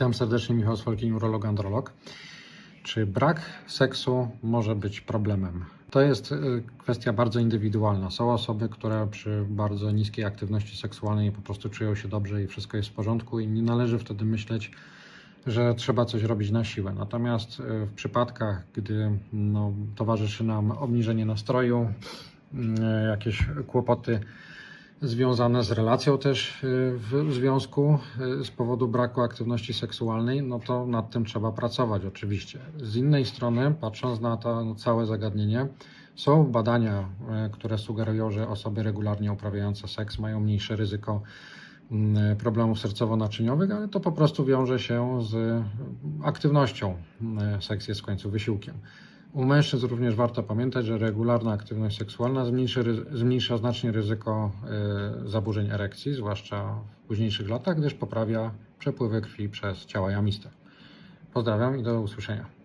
Witam serdecznie, Michał Swolki, urolog, androlog. Czy brak seksu może być problemem? To jest y, kwestia bardzo indywidualna. Są osoby, które przy bardzo niskiej aktywności seksualnej po prostu czują się dobrze i wszystko jest w porządku i nie należy wtedy myśleć, że trzeba coś robić na siłę. Natomiast y, w przypadkach, gdy no, towarzyszy nam obniżenie nastroju, y, jakieś kłopoty związane z relacją też y, w związku y, z powodu braku aktywności seksualnej, no to nad tym trzeba pracować oczywiście. Z innej strony, patrząc na to całe zagadnienie, są badania, y, które sugerują, że osoby regularnie uprawiające seks mają mniejsze ryzyko problemów sercowo-naczyniowych, ale to po prostu wiąże się z aktywnością. Seks jest w końcu wysiłkiem. U mężczyzn również warto pamiętać, że regularna aktywność seksualna zmniejszy, ry- zmniejsza znacznie ryzyko y, zaburzeń erekcji, zwłaszcza w późniejszych latach, gdyż poprawia przepływy krwi przez ciała jamiste. Pozdrawiam i do usłyszenia.